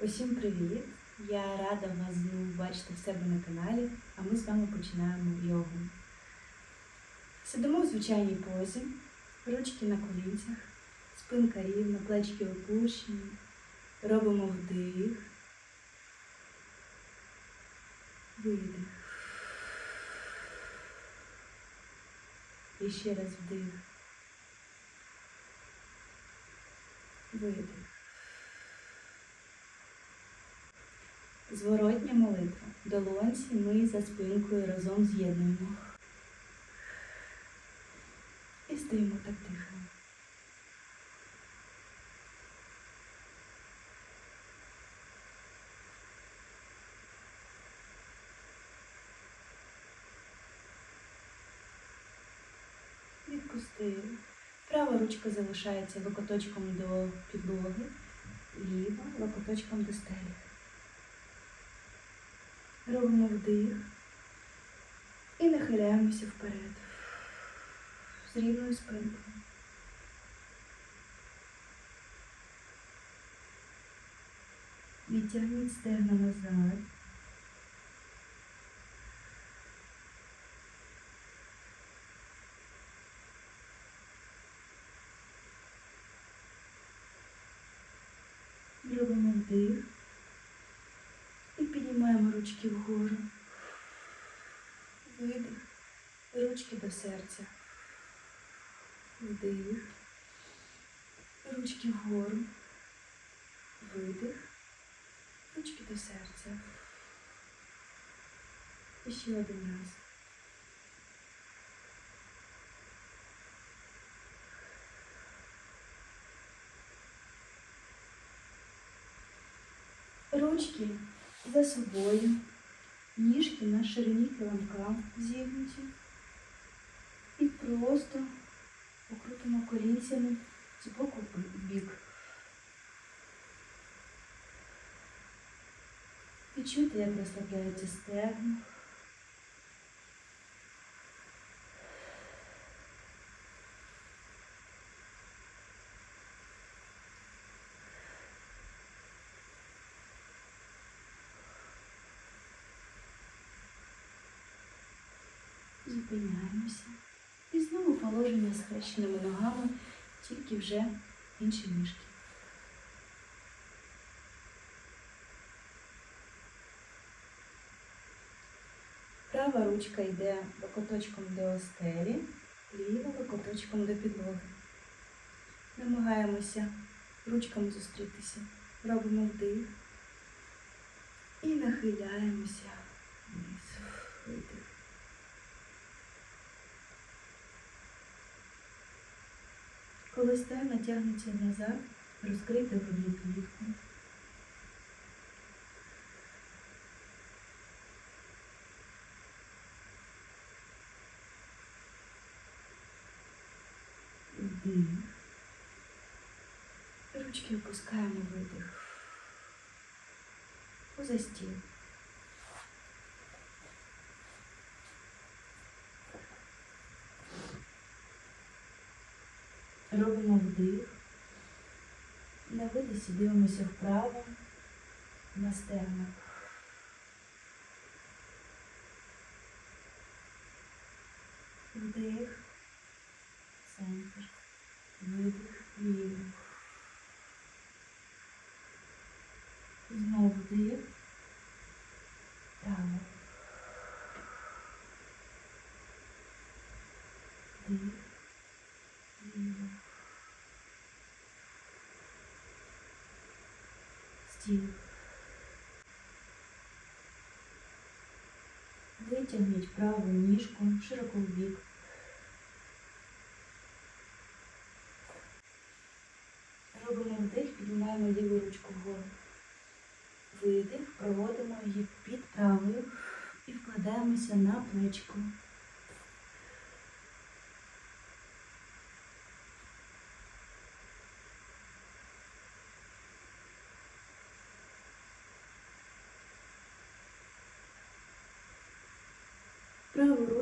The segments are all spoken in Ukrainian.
Усім привіт! Я рада вас знову бачити в себе на каналі, а ми з вами починаємо йогу. Сидимо в звичайній позі, ручки на колінцях, спинка рівна, плечки опущені, робимо вдих, видих. І ще раз вдих. Видих. Зворотня молитва. Долонці ми за спинкою разом з'єднуємо. І стоїмо так тихо. Відпустили. Права ручка залишається локоточком до підлоги, ліва локоточком до стелі. Робимо вдих і нахиляємося вперед з рівною спинкою. Відтягніть стегна назад. Робимо вдих. І піднімаємо ручки вгору. Видих. Ручки до серця. Вдих. Ручки вгору. Видих. Ручки до серця. І ще один раз. Ручки за собою, ніжки на ширині килимка зігнуті. І просто покрутимо колінцями з боку в бік. Відчуйте, як розслабляється стегна. Зупиняємося. І знову положення з хрещеними ногами, тільки вже інші ніжки. Права ручка йде локоточком до стелі, ліва локоточком до підлоги. Намагаємося ручками зустрітися. Робимо вдих і нахиляємося вниз. Видих. Коли стегна тягнеться назад, розкрийте грудну клітку. Вдих. Ручки опускаємо видих. Поза стіл. Робимо вдих. На видисі дивимося вправо на стегна. Вдих, центр, видих, ліво. Знову вдих, право. Вдих, ліво. Стіл. Витягніть праву ніжку широко в бік. Робимо вдих, піднімаємо ліву ручку вгору. Видих, проводимо її під правою і вкладаємося на плечко.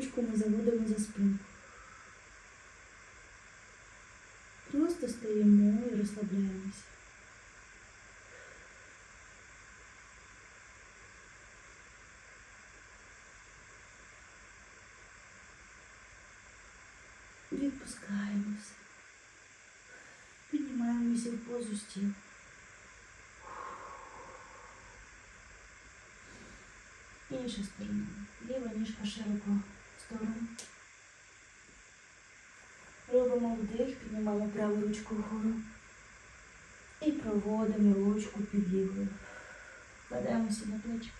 ручку ми заводимо за спинку. Просто стаємо і ну, розслабляємося. Відпускаємося, піднімаємося в позу стил, меньше стороны, Ліва ніжка широко. Сторону. Робимо вдих, піднімаємо праву ручку вгору. І проводимо ручку під лівою. Кладаємося на плечко.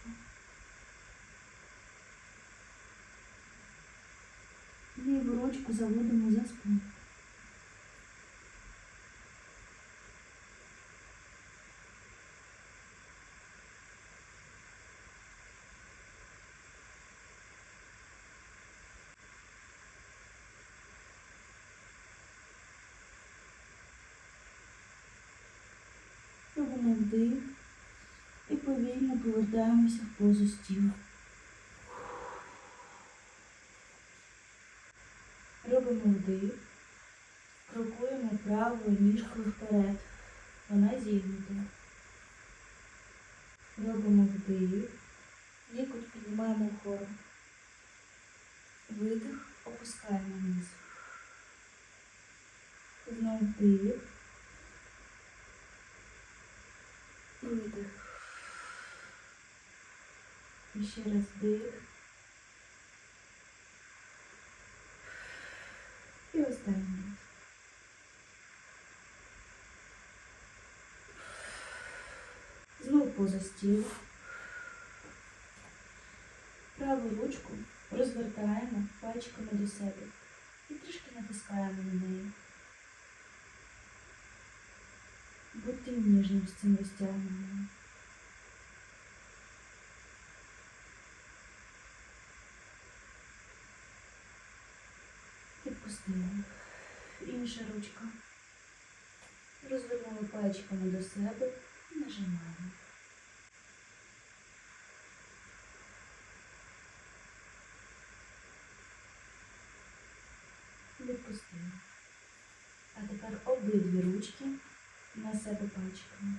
Ліву ручку заводимо за спину. Робимо вдих і повільно повертаємося в позу стіл. Робимо вдих, крокуємо правою ніжкою вперед. Вона зігнута. Робимо вдих, лікоть піднімаємо вгору. Видих, опускаємо вниз. Знову вдих. Видих. І ще раз вдих. І останній. Знову поза стіл. Праву ручку розвертаємо пальчиками до себе і трішки натискаємо на неї. Будьте ніжним з цим розтягненням. Відпустили. Інша ручка. Розвернули пальчиками до себе і нажимаємо. Відпустили. А тепер обидві ручки на себе пальчиками.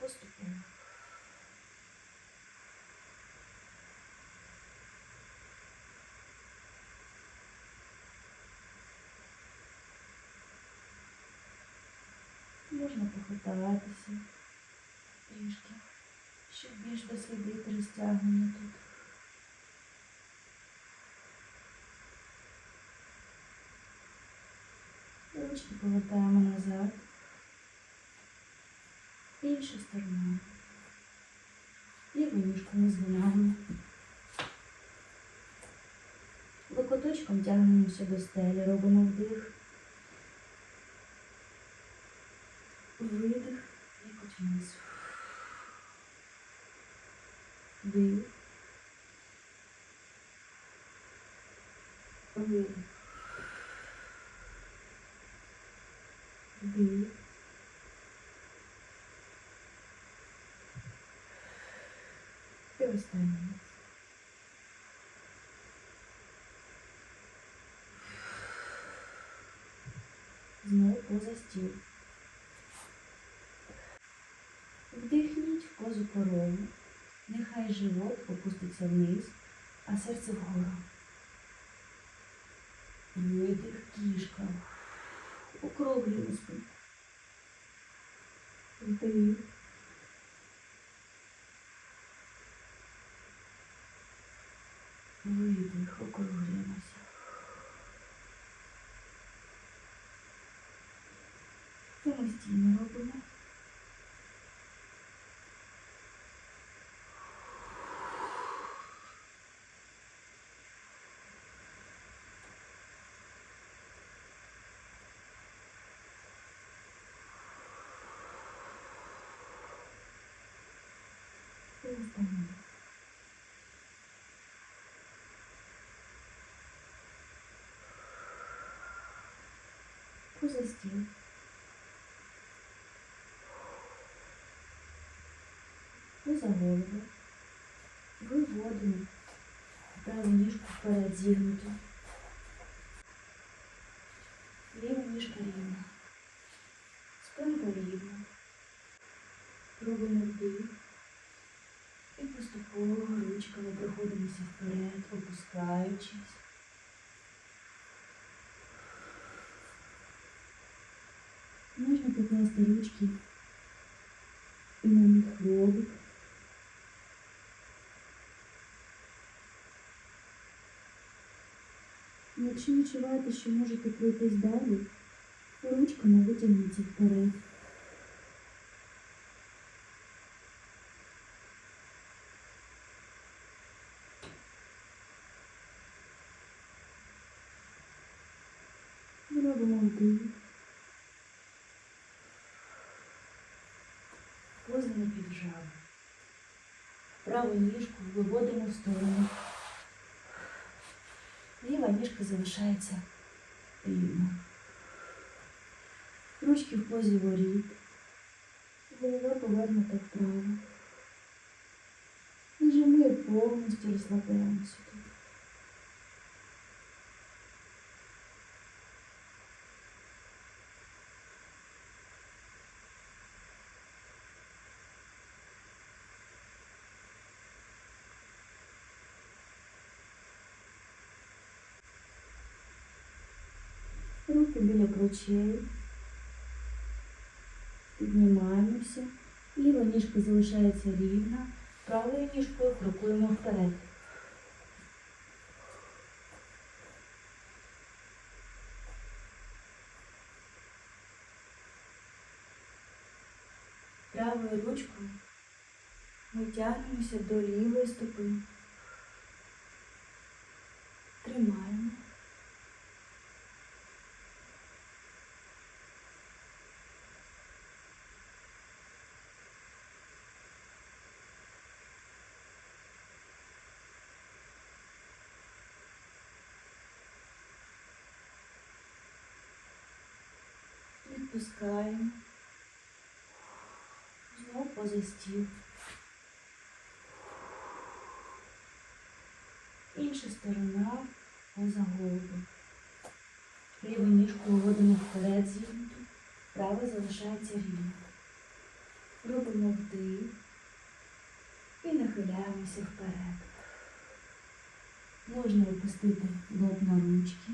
Поступово. Можна похитатися трішки, щоб більш дослідити розтягнення тут. Ручки повертаємо назад. Інша сторона. Ліву ніжку ми згинаємо. Локоточком тягнемося до стелі, робимо вдих. Видих, і вниз. Вдих. Видих. Вдих. І. Знову поза стіл. Вдихніть в позу корону. Нехай живот опуститься вниз, а серце вгору. Видих кішка. Округлюємо спину. Вдих. Видих, округлюємося. Самостійно робимо. І останній раз. Поза стіл. Поза голову. Виводимо праву ніжку вперед зігнуту. Ліва ніжка рівна. Спинка рівна. Робимо вдих. І поступово ручками проходимося вперед, опускаючись. покласти ручки і на них лобик. Якщо відчуваєте, що можете пройтись далі, ручками витягніться вперед. Позимо під жабу. Праву ніжку виводимо в сторону. Ліва ніжка залишається рівно. Ручки в позі воріт. Голова повернута вправо. Нажимаю повністю розслабляємося тут. Руки біля плечей. Піднімаємося. Ліва ніжка залишається рівна. Правою ніжкою крокуємо вперед. Правою ручкою ми тягнемося до лівої стопи. Відпускаємо. Знову поза стіл. Інша сторона поза голову. Ліву ніжку виводимо вперед зігнуту, права залишається рівно. Робимо вдих і нахиляємося вперед. Можна опустити лоб на ручки,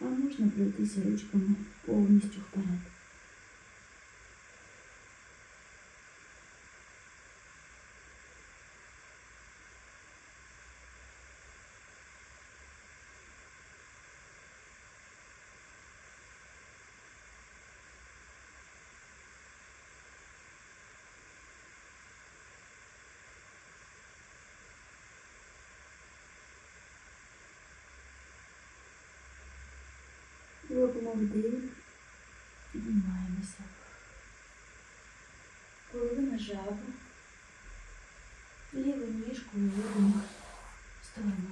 а можна пройтися ручками повністю вперед. Робимо вдих, піднімаємося. Половина жабу. Ліву ніжку виводимо в сторону.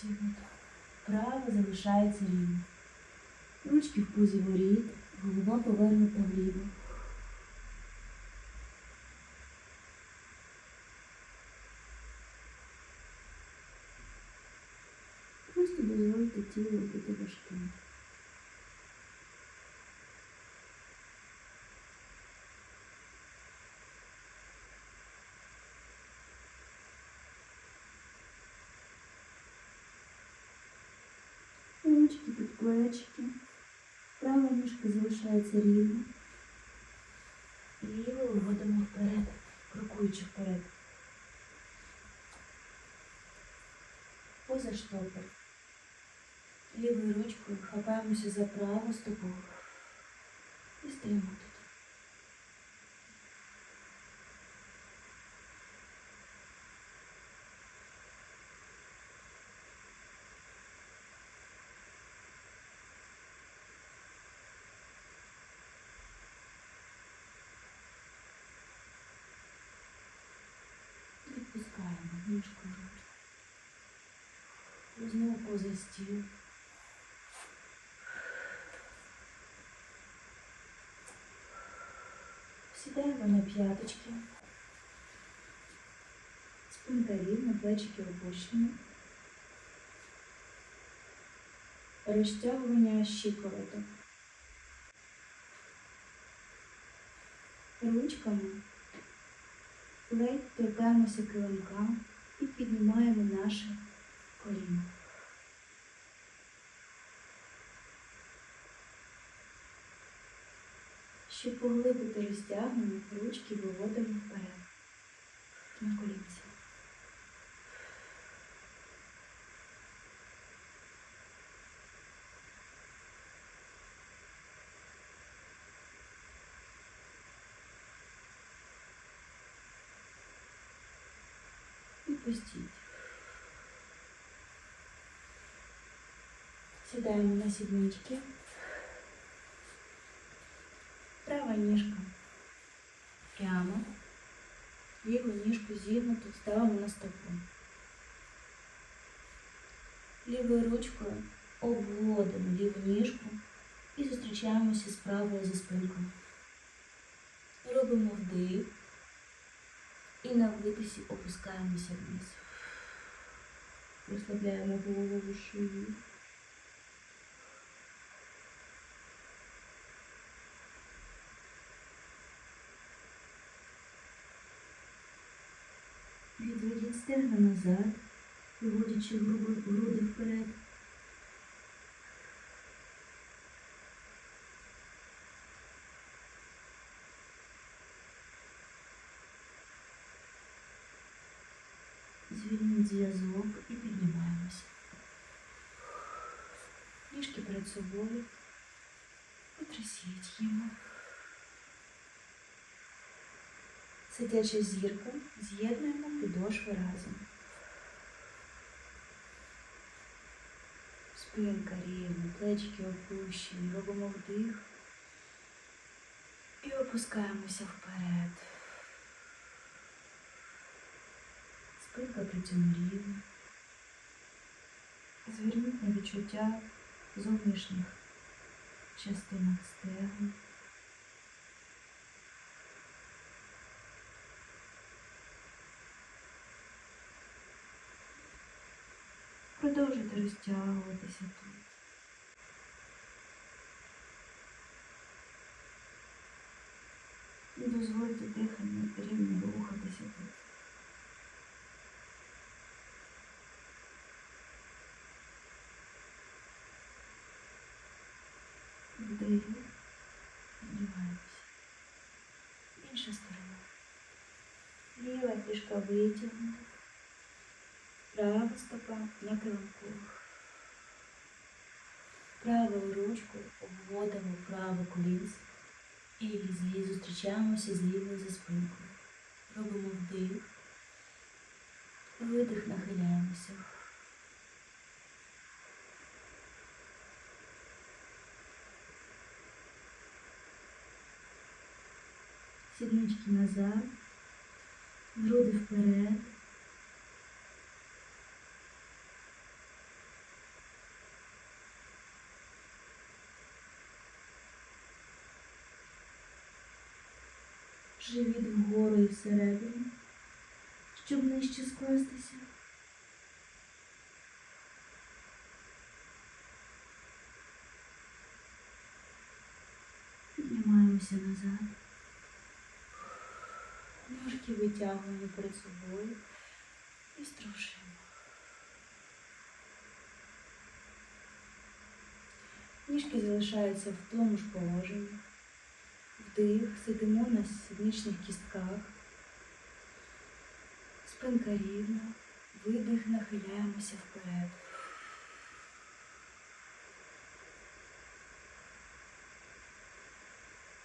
Зігнуто. Право залишається рівно. Ручки в позі воріт, голова повернута вліво. Просто дозвольте тілу бути важким. Ручки під плечики. Права ніжка залишається рівно. Ліво виводимо вперед, крокуючи вперед. Поза штопор. Лівою ручкою хапаємося за праву стопу. І стоїмо тут. Відпускаємо ніжку ручку. І Знову поза стіл. Сідаємо на п'яточки. Спинка рівна, плечики опущені. Розтягування щиколоток. Ручками ледь торкаємося килимка і піднімаємо наше коліно. Щоб поглибити розтягнення, ручки виводимо вперед. На колінці. Відпустіть. Сідаємо на сіднички. Права ніжка прямо. Ліву ніжку зігнуту ставимо на стопу. Лівою ручкою обводимо ліву ніжку і зустрічаємося з правою за спинкою. Робимо вдих і на видисі опускаємося вниз. Розслабляємо голову шию. Відведіть стегна назад, виводячи груди, вперед. Звільніть зв'язок і піднімаємося. Ніжки перед собою. Потрясіть їм. Сидяча зірка, з'єднуємо підошви разом. Спинка рівна, плечики опущені, робимо вдих і опускаємося вперед. Спинка при цьому рівна. Зверніть на відчуття зовнішніх частинок стегна. розтягуватися тут. І дозвольте диханню рівно рухатися тут. Вдих. Піднімаємося. Інша сторона. Ліва трішка витягнута. Права стопа на килимку. Правою ручкою обводимо праве колінце і зустрічаємося з лівою за спинкою. Робимо вдих, видих, нахиляємося. Сіднички назад, груди вперед. Живіт вгору і всередину, щоб нижче скластися. Піднімаємося назад. Ножки витягуємо перед собою і струшуємо. Ніжки залишаються в тому ж положенні. Вдих, сидимо на сідничних кістках. Спинка рівна, видих, нахиляємося вперед.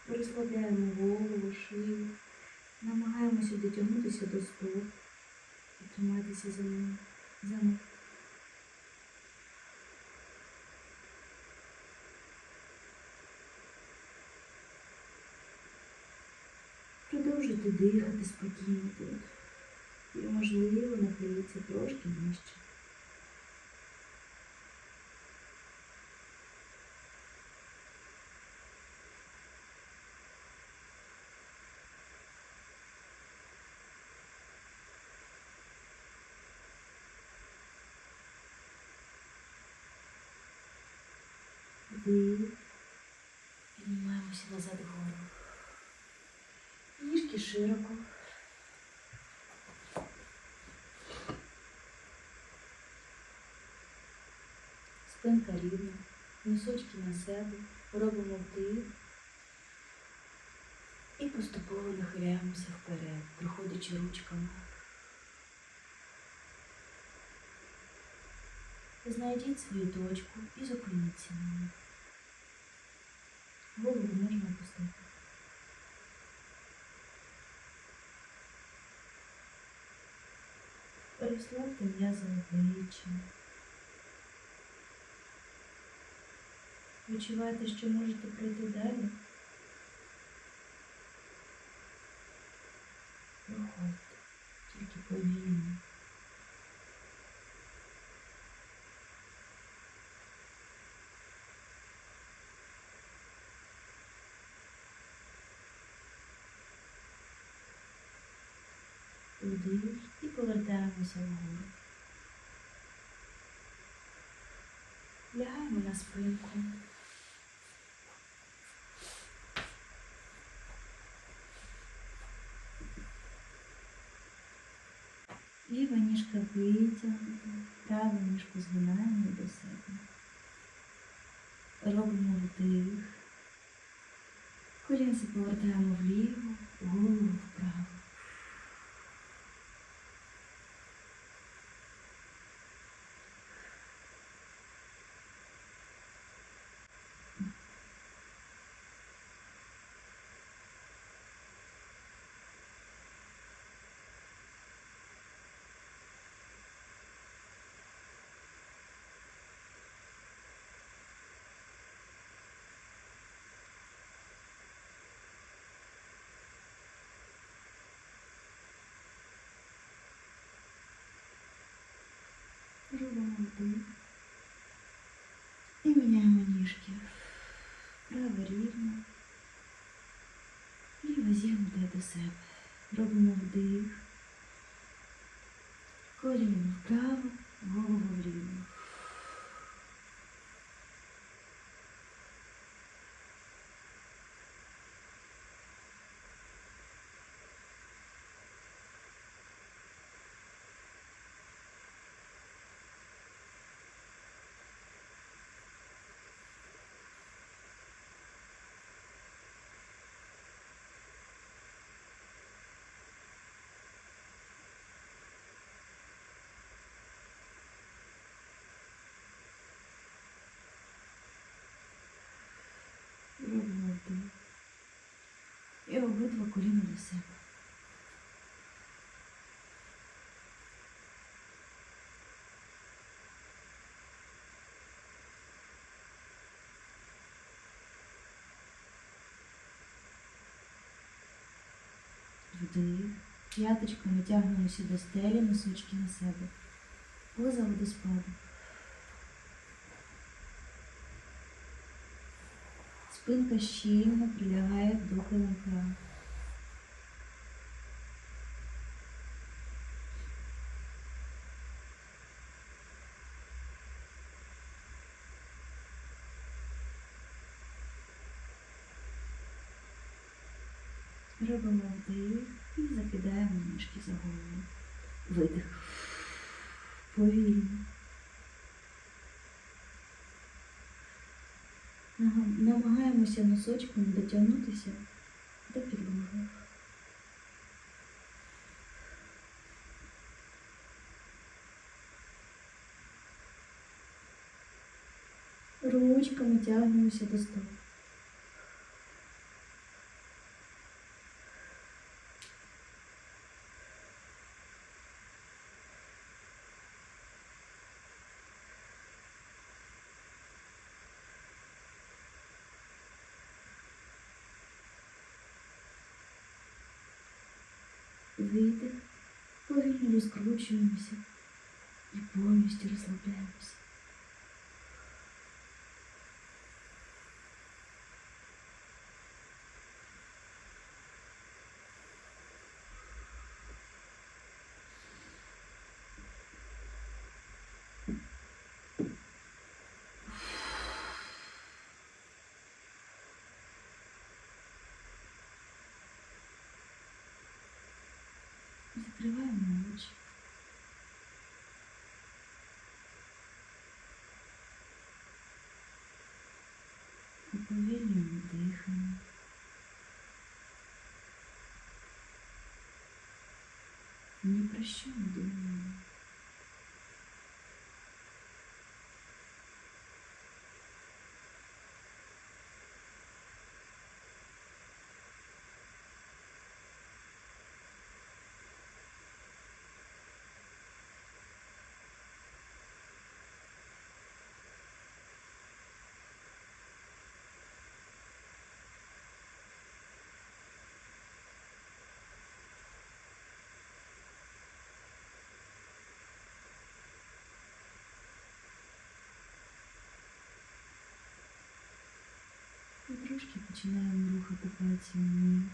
Розслабляємо голову, шию, намагаємося дотягнутися до стоп і триматися за ним. За них. Продовжуйте дихати спокійно тут. І, можливо, нахиліться трошки нижче. Вдих. Піднімаємося назад вгору. Широко. Спинка рівна, носочки на себе, робимо вдих І поступово нахиляємося вперед, проходячи ручками. Знайдіть свою точку і зупиніться на ній. Голову можна опустити. Розслабте м'язи обличчя. Відчуваєте, що можете пройти далі? Проходьте, тільки повільно. Вдих повертаємося вгору. Лягаємо на спинку. Ліва ніжка витягнута, праву ніжку згинаємо до себе. Робимо вдих. Колінці повертаємо вліво, голову вправо. Робимо вдих. І міняємо ніжки. Право рівно. Ліво зігнуте до себе. Робимо вдих. Коліно вправо, голову вліво. Робимо вдих. І обидва коліна до себе. Вдих. П'яточками тягнемося до стелі, носочки на себе. Поза водоспаду. Спинка щільно прилягає до килимка. Робимо вдих і закидаємо ніжки за голову. Видих. Повільно. Намагаємося носочком дотягнутися до підлоги. Ручками тягнемося до стоп. Видих, повільно розкручуємося і повністю розслабляємося. Ні про що не думаю. І трошки починаємо рухати пальцем ніг.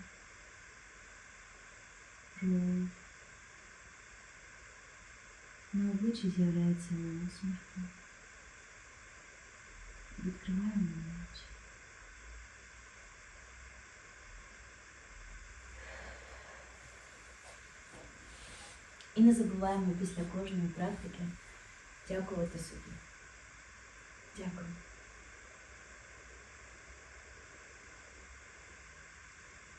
На обличчі з'являється усмішка. Відкриваємо очі. І не забуваємо після кожної практики дякувати собі. Дякую.